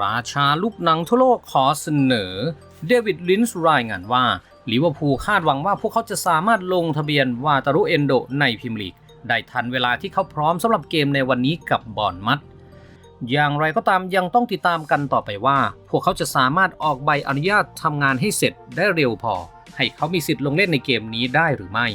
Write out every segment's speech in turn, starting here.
ราชาลูกหนังทั่วโลกขอเสนอ เดวิดลินส์รายงานว่าลิเวอร์พูลคาดหวังว่าพวกเขาจะสามารถลงทะเบียนวาตารุเอนโดในพรีเมียร์ลีก ได้ทันเวลาที่เขาพร้อมสำหรับเกมในวันนี้กับบอนมัด อย่างไรก็ตามยังต้องติดตามกันต่อไปว่า พวกเขาจะสามารถออกใบอนุญาตทำงานให้เสร็จได้เร็วพอ ให้เขามีสิทธิ์ลงเล่นในเกมนี้ได้หรือไม่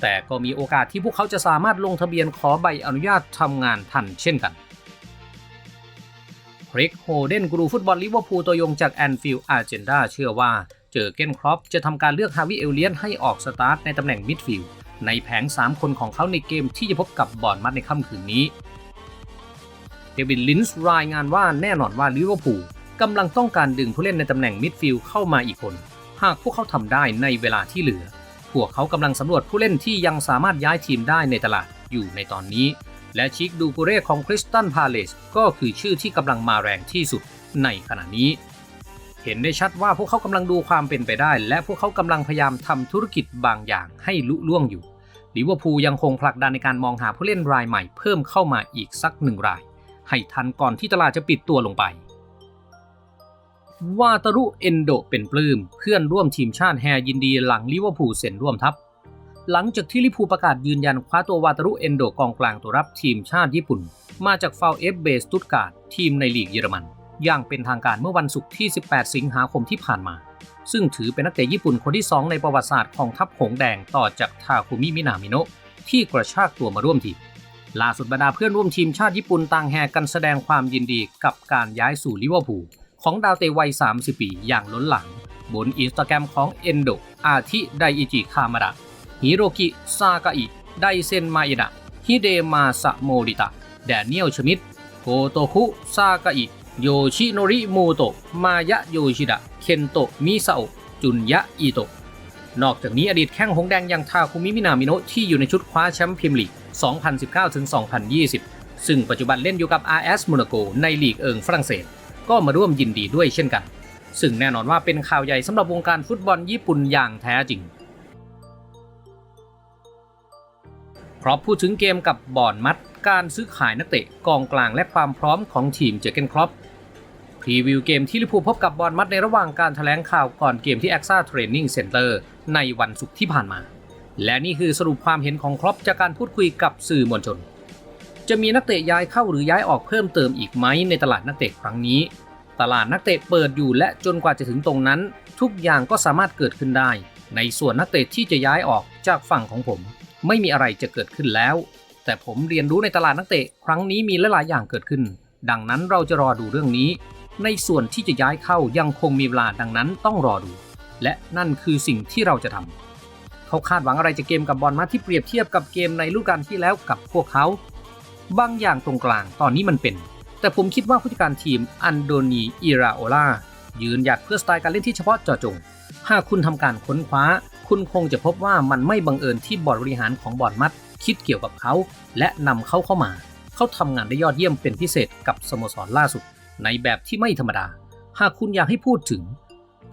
แต่ก็มีโอกาสที่พวกเขาจะสามารถลงทะเบียนขอใบอนุญาตทำงานทันเช่นกัน ริกโฮเดนกรูฟุตบอลลิเวอร์พูลตัวยงจากแอนฟิลด์อาร์เจนดาเชื่อว่า เจอเกนครอปจะทำการเลือกฮาวิเอลเลียนให้ออกสตาร์ทในตำแหน่งมิดฟิลด์ในแผง 3 คนของเขาในเกมที่จะพบกับบอนมัดในค่ำคืนนี้เดวิดลินส์รายงานว่าแน่นอนว่าลิเวอร์พูลกำลังต้องการดึงผู้เล่นในตำแหน่งมิดฟิลด์เข้ามาอีกคน หากพวกเขาทำได้ในเวลาที่เหลือ พวกเขากำลังสำรวจผู้เล่นที่ยังสามารถย้ายทีมได้ในตลาดอยู่ในตอนนี้ และชิคดูกูเร่ของคริสตันพาเลสก็คือชื่อที่กำลังมาแรงที่สุดในขณะนี้ เห็นได้ชัดว่าพวกเขากำลังดูความเป็นไปได้ และพวกเขากำลังพยายามทำธุรกิจบางอย่างให้ลุล่วงอยู่ลิเวอร์พูลยังคงผลักดันในการมองหาผู้เล่นรายใหม่เพิ่มเข้ามาอีกสักหนึ่งราย ให้ทันก่อนที่ตลาดจะปิดตัวลงไปวาตารุเอนโดเป็นปลื้ม เพื่อนร่วมทีมชาติแฮยินดีหลังลิเวอร์พูลเซ็นร่วมทัพ หลังจากที่ลิพูประกาศยืนยันคว้าตัววาตารุเอนโดกองกลางตัวรับทีมชาติญี่ปุ่น มาจากฟาวเอฟเบสตุตการ์ดทีมในลีกเยอรมัน อย่างเป็นทางการเมื่อวันศุกร์ที่ 18 สิงหาคมที่ผ่านมา ซึ่งถือเป็นนักเตะญี่ปุ่นคนที่ 2 ในประวัติศาสตร์ของทัพหงแดงต่อจากทาคุมิมินามิโนะที่กระชากตัวมาร่วมทีมล่าสุดบรรดาเพื่อนร่วมทีมชาติญี่ปุ่นต่างแห่กันแสดงความยินดีกับการย้ายสู่ลิเวอร์พูลของดาวเตะวัย 30 ปีอย่างล้นหลามบนอินสตาแกรมของเอนโดอาทิไดอิจิคามาดะ ฮิโรกิ ซากะอิ ไดเซน มาเอดะ ฮิเดมาสะโมริตะ แดเนียล ชมิด โกโตคุ ซากะอิ โยชิโนริมูโตะ มายะ โยชิดะ เคนโตะ มิซาโอจุนยะ อิโตะ นอกจากนี้อดีตแข้งหงแดงอย่างทาคุมิ มินามิโนะ ที่อยู่ในชุดคว้าแชมป์พรีเมียร์ลีก 2019-2020 ซึ่งปัจจุบันเล่นอยู่กับ RS Monaco ในลีกเอิงฝรั่งเศส ก็มาร่วมยินดีด้วยเช่นกัน ซึ่งแน่นอนว่าเป็นข่าวใหญ่สำหรับวงการฟุตบอลญี่ปุ่นอย่างแท้จริง เพราะพูดถึงเกมกับบอนมัดการซื้อขายนักเตะกองกลางและความพร้อมของทีมเจอเกนครอปพรีวิวเกมที่ลิเวอร์พูลพบกับบอนมัดในระหว่างการแถลงข่าวก่อนเกมที่ a อ a Training Center ในวันศุกร์ที่ผ่านมา และนี่คือสรุปความเห็นของครอปจากการพูดคุยกับสื่อมวลชน จะมีนักเตะย้ายเข้าหรือย้ายออกเพิ่มเติมอีกไหมในตลาดนักเตะครั้งนี้ ตลาดนักเตะเปิดอยู่และจนกว่าจะถึงตรงนั้น ทุกอย่างก็สามารถเกิดขึ้นได้ ในส่วนนักเตะที่จะย้ายออกจากฝั่งของผม ไม่มีอะไรจะเกิดขึ้นแล้ว แต่ผมเรียนรู้ในตลาดนักเตะ ครั้งนี้มีหลายๆอย่างเกิดขึ้น ดังนั้นเราจะรอดูเรื่องนี้ ในส่วนที่จะย้ายเข้ายังคงมีเวลาดังนั้นต้องรอดู และนั่นคือสิ่งที่เราจะทำเขาคาดหวังอะไรจากเกมกับบอลมาที่เปรียบเทียบกับเกมในฤดูกาลที่แล้วกับพวกเขา บางอย่างตรงกลางตอนนี้มันเป็น แต่ผมคิดว่าผู้จัดการทีมอันโดนีอิราโอลายืนหยัดเพื่อสไตล์การเล่นที่เฉพาะเจาะจง หากคุณทำการค้นคว้า คุณคงจะพบว่ามันไม่บังเอิญที่บอร์ดบริหารของบอร์ดมัด คิดเกี่ยวกับเขา และนำเขาเข้ามา เขาทำงานได้ยอดเยี่ยมเป็นพิเศษกับสโมสรล่าสุด ในแบบที่ไม่ธรรมดา หากคุณอยากให้พูดถึง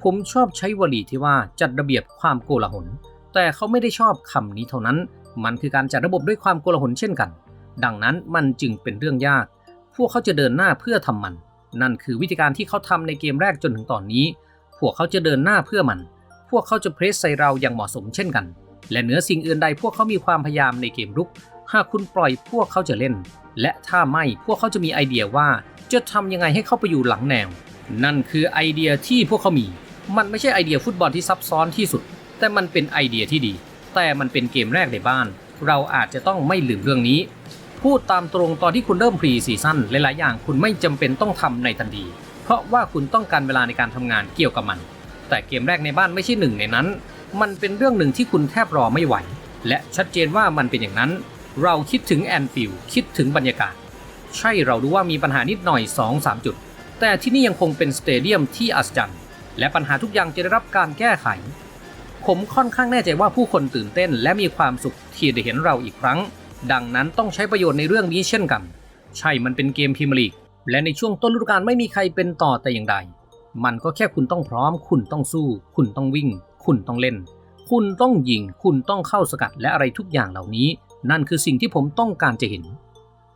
ผมชอบใช้วลีที่ว่าจัดระเบียบความโกลาหล แต่เขาไม่ได้ชอบคำนี้เท่านั้น มันคือการจัดระบบด้วยความโกลาหลเช่นกัน ดังนั้นมันจึงเป็นเรื่องยาก พวกเขาจะเดินหน้าเพื่อทำมัน นั่นคือวิธีการที่เขาทำในเกมแรกจนถึงตอนนี้ พวกเขาจะเดินหน้าเพื่อมัน พวกเขาจะเพรสใส่เราอย่างเหมาะสมเช่นกัน และเหนือสิ่งอื่นใดพวกเขามีความพยายามในเกมรุก หากคุณปล่อยพวกเขาจะเล่น และถ้าไม่พวกเขาจะมีไอเดียว่าจะทำยังไงให้เข้าไปอยู่หลังแนว นั่นคือไอเดียที่พวกเขามี มันไม่ใช่ไอเดียฟุตบอลที่ซับซ้อนที่สุด แต่มันเป็นไอเดียที่ดี แต่มันเป็นเกมแรกในบ้าน เราอาจจะต้องไม่ลืมเรื่องนี้ พูดตามตรงตอนที่คุณเริ่มพรีซีซั่นหลายๆอย่างคุณไม่จำเป็นต้องทำในทันที เพราะว่าคุณต้องการเวลาในการทำงานเกี่ยวกับมัน แต่เกมแรกในบ้านไม่ใช่หนึ่งในนั้น มันเป็นเรื่องหนึ่งที่คุณแทบรอไม่ไหว และชัดเจนว่ามันเป็นอย่างนั้น เราคิดถึงแอนฟิลคิดถึงบรรยากาศ ใช่เรารู้ว่ามีปัญหานิดหน่อย 2-3 จุด แต่ที่นี่ยังคงเป็นสเตเดียมที่อัศจรรย์และปัญหาทุกอย่างจะได้รับการแก้ไข ผมค่อนข้างแน่ใจว่าผู้คนตื่นเต้น และมีความสุขที่ได้เห็นเราอีกครั้ง ดังนั้นต้องใช้ประโยชน์ในเรื่องนี้เช่นกัน ใช่มันเป็นเกมพรีเมียร์ลีก และในช่วงต้นฤดูกาลไม่มีใครเป็นต่อแต่อย่างใด มันก็แค่คุณต้องพร้อม คุณต้องสู้ คุณต้องวิ่ง คุณต้องเล่น คุณต้องยิง คุณต้องเข้าสกัดและอะไรทุกอย่างเหล่านี้ นั่นคือสิ่งที่ผมต้องการจะเห็น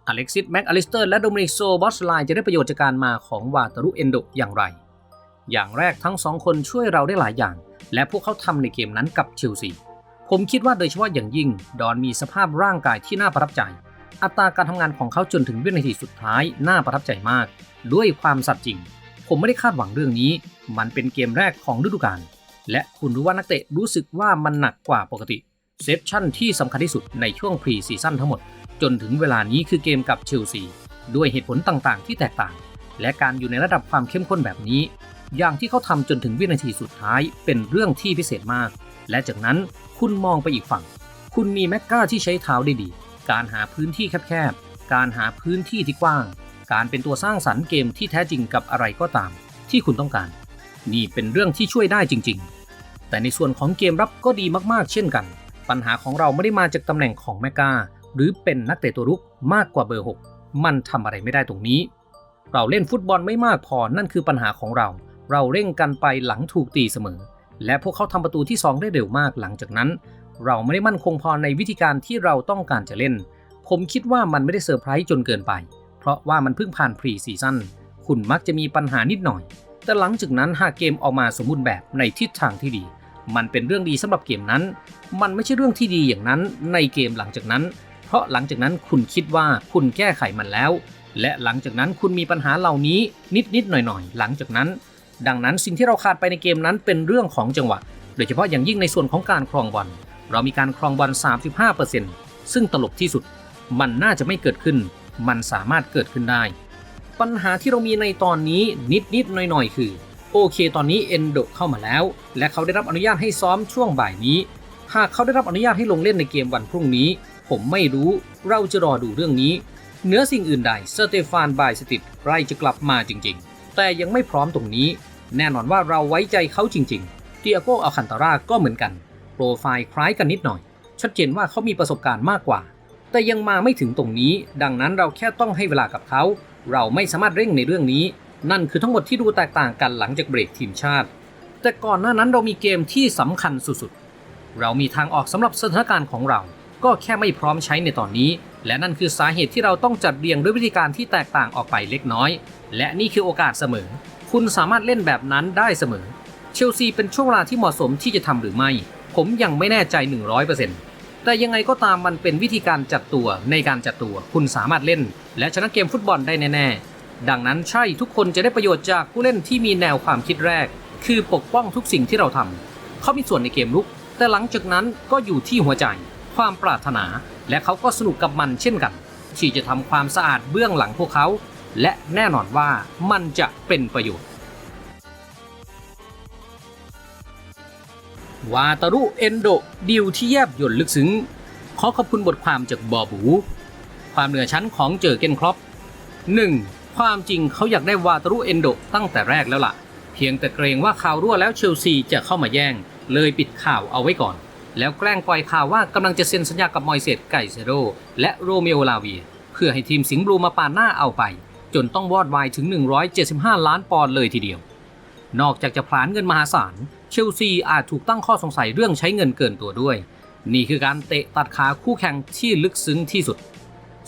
อเล็กซิสแม็กอลิสเตอร์และโดมินิกโซบอสไลน์จะได้ประโยชน์จากการมาของวาตารุเอนโดอย่างไร อย่างแรกทั้งสองคนช่วยเราได้หลายอย่าง และพวกเขาทำในเกมนั้นกับเชลซี ผมคิดว่าโดยเฉพาะอย่างยิ่ง ดอนมีสภาพร่างกายที่น่าประทับใจ อัตราการทำงานของเขาจนถึงวินาทีสุดท้ายน่าประทับใจมาก ด้วยความสัตย์จริง ผมไม่ได้คาดหวังเรื่องนี้ มันเป็นเกมแรกของฤดูกาลและคุณรู้ว่านักเตะรู้สึกว่ามันหนักกว่าปกติเซฟชั่นที่สำคัญที่สุดในช่วงพรีซีซั่นทั้งหมด จนถึงเวลานี้คือเกมกับเชลซีด้วยเหตุผลต่างๆ ที่แตกต่าง และการอยู่ในระดับความเข้มข้นแบบนี้ อย่างที่เขาทำจนถึงวินาทีสุดท้ายเป็นเรื่องที่พิเศษมาก และจากนั้นคุณมองไปอีกฝั่ง คุณมีแม็กกาที่ใช้เท้าได้ดี การหาพื้นที่แคบๆ การหาพื้นที่ที่กว้าง การเป็นตัวสร้างสรรค์เกมที่แท้จริงกับอะไรก็ตาม ที่คุณต้องการ นี่เป็นเรื่องที่ช่วยได้จริง ๆ แต่ในส่วนของเกมรับก็ดีมากๆ เช่นกัน ปัญหาของเราไม่ได้มาจากตำแหน่งของแมกกาหรือเป็นนักเตะตัวรุกมากกว่าเบอร์ 6 มันทำอะไรไม่ได้ตรงนี้ เราเล่นฟุตบอลไม่มากพอนั่นคือปัญหาของเรา เราเร่งกันไปหลังถูกตีเสมอ และพวกเขาทำประตูที่ 2 ได้เร็วมากหลังจากนั้น เราไม่ได้มั่นคงพอในวิธีการที่เราต้องการจะเล่น ผมคิดว่ามันไม่ได้เซอร์ไพรส์จนเกินไป เพราะว่ามันเพิ่งผ่านพรีซีซั่นคุณมักจะมีปัญหานิดหน่อย แต่หลังจากนั้นหากเกมออกมาสมบูรณ์แบบในทิศทางที่ดี มันเป็นเรื่องดีสำหรับเกมนั้น มันไม่ใช่เรื่องที่ดีอย่างนั้นในเกมหลังจากนั้น เพราะหลังจากนั้นคุณคิดว่าคุณแก้ไขมันแล้ว และหลังจากนั้นคุณมีปัญหาเหล่านี้นิดนิดๆหน่อยหน่อยๆ หลังจากนั้น ดังนั้นสิ่งที่เราขาดไปในเกมนั้นเป็นเรื่องของจังหวะ โดยเฉพาะอย่างยิ่งในส่วนของการครองบอล เรามีการครองบอล 35%ซึ่งตลกที่สุด มันน่าจะไม่เกิดขึ้น มันสามารถเกิดขึ้นได้ ปัญหาที่เรามีในตอนนี้นิดนิดๆหน่อยๆ คือ โอเค ตอนนี้เอนโดเข้ามาแล้ว และเขาได้รับอนุญาตให้ซ้อมช่วงบ่ายนี้ หากเขาได้รับอนุญาตให้ลงเล่นในเกมวันพรุ่งนี้ ผมไม่รู้เราจะรอดูเรื่องนี้เหนือสิ่งอื่นใดสเตฟานบายสติดใกล้จะกลับมาจริงๆ แต่ยังไม่พร้อมตรงนี้ แน่นอนว่าเราไว้ใจเขาจริงๆเตียโกอัลคันตาราก็เหมือนกัน ปรไฟล์คล้ายกันนิดหน่อย ชัดเจนว่าเขามีประสบการณ์มากกว่า แต่ยังมาไม่ถึงตรงนี้ ดังนั้นเราแค่ต้องให้เวลากับเขา เราไม่สามารถเร่งในเรื่องนี้ นั่นคือทั้งหมดที่ดูแตกต่างกันหลังจากเบรกทีมชาติ แต่ก่อนหน้านั้นเรามีเกมที่สำคัญสุดๆ เรามีทางออกสำหรับสถานการณ์ของเรา ก็แค่ไม่พร้อมใช้ในตอนนี้ และนั่นคือสาเหตุที่เราต้องจัดเรียงด้วยวิธีการที่แตกต่างออกไปเล็กน้อย และนี่คือโอกาสเสมอ คุณสามารถเล่นแบบนั้นได้เสมอเชลซีเป็นช่วงเวลาที่เหมาะสมที่จะทำหรือไม่ ผมยังไม่แน่ใจ 100%แต่ยังไงก็ตามมันเป็นวิธีการจัดตัวในการจัดตัว คุณสามารถเล่น และชนะเกมฟุตบอลได้แน่ๆ ดังนั้นใช่ทุกคนจะได้ประโยชน์จากผู้เล่นที่มีแนวความคิดแรก คือปกป้องทุกสิ่งที่เราทำเขามีส่วนในเกมลุก แต่หลังจากนั้นก็อยู่ที่หัวใจ ความปรารถนา และเขาก็สนุกกับมันเช่นกัน ที่จะทำความสะอาดเบื้องหลังพวกเขา และแน่นอนว่ามันจะเป็นประโยชน์ วาตารุเอนโดดิวที่แยบยลลึกซึ้ง ขอขอบคุณบทความจากบอบู ความเหนือชั้นของเจอเกนครอป 1. ความจริงเขาอยากได้วาตารุเอนโดตั้งแต่แรกแล้วล่ะ เพียงแต่เกรงว่าข่าวรั่วแล้วเชลซีจะเข้ามาแย่ง เลยปิดข่าวเอาไว้ก่อน แล้วแกล้งปล่อยข่าวว่ากำลังจะเซ็นสัญญากับมอยเซตไกเซโรและโรเมโอลาเวีย เพื่อให้ทีมสิงห์บลูมาปาหน้าเอาไป จนต้องวอดวายถึง 175 ล้านปอนด์เลยทีเดียวนอกจากจะพลานเงินมหาศาล เชลซีอาจถูกตั้งข้อสงสัยเรื่องใช้เงินเกินตัวด้วย นี่คือการเตะตัดขาคู่แข่งที่ลึกซึ้งที่สุด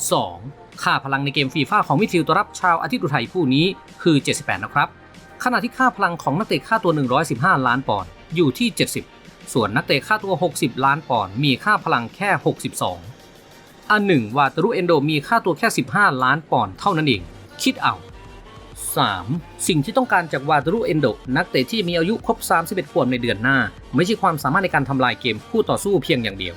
2. ค่าพลังในเกมฟีฟ่าของมิดฟิลด์ตัวรับชาวอาทิตย์อุทัยผู้นี้คือ 78 นะครับ ขณะที่ค่าพลังของนักเตะค่าตัว 115 ล้านปอนด์อยู่ที่ 70 ส่วนนักเตะค่าตัว 60 ล้านปอนด์มีค่าพลังแค่ 62 อันหนึ่งวาตารุเอนโดมีค่าตัวแค่ 15 ล้านปอนด์เท่านั้นเอง คิดเอา 3. สิ่งที่ต้องการจากวาตารุเอนโดนักเตะที่มีอายุครบ 31 ขวบในเดือนหน้า ไม่ใช่ความสามารถในการทำลายเกมคู่ต่อสู้เพียงอย่างเดียว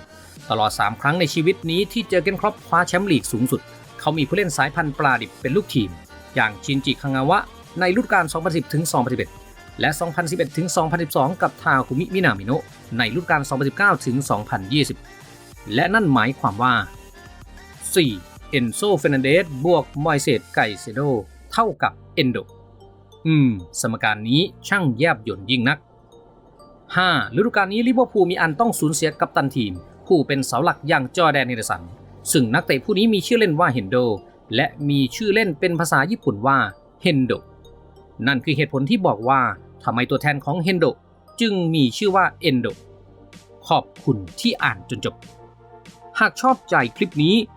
ตลอด 3 ครั้งในชีวิตนี้ที่เจอเกนครอปคว้าแชมป์ลีกสูงสุด เขามีผู้เล่นสายพันธุ์ปลาดิบเป็นลูกทีม อย่างชินจิคังาวะ ในฤดูกาล 2010 ถึง 2011 และ 2011 ถึง 2012 กับทาคุมิมินามิโนะในฤดูกาล 2019 ถึง 2020 และนั่นหมายความว่า 4. เอนโซเฟนันเดสบวกมอยเซตไกเซโด เท่ากับเอนโดอืม สมการนี้ช่างแยบยลยิ่งนัก 5. ฤดูกาลนี้ลิเวอร์พูลมีอันต้องสูญเสียกัปตันทีม ผู้เป็นเสาหลักอย่างจอแดนเฮนเดอร์สัน ซึ่งนักเตะผู้นี้มีชื่อเล่นว่าเฮนโด และมีชื่อเล่นเป็นภาษาญี่ปุ่นว่าเฮนโด นั่นคือเหตุผลที่บอกว่าทำไมตัวแทนของเฮนโดจึงมีชื่อว่าเอนโด ขอบคุณที่อ่านจนจบ หากชอบใจคลิปนี้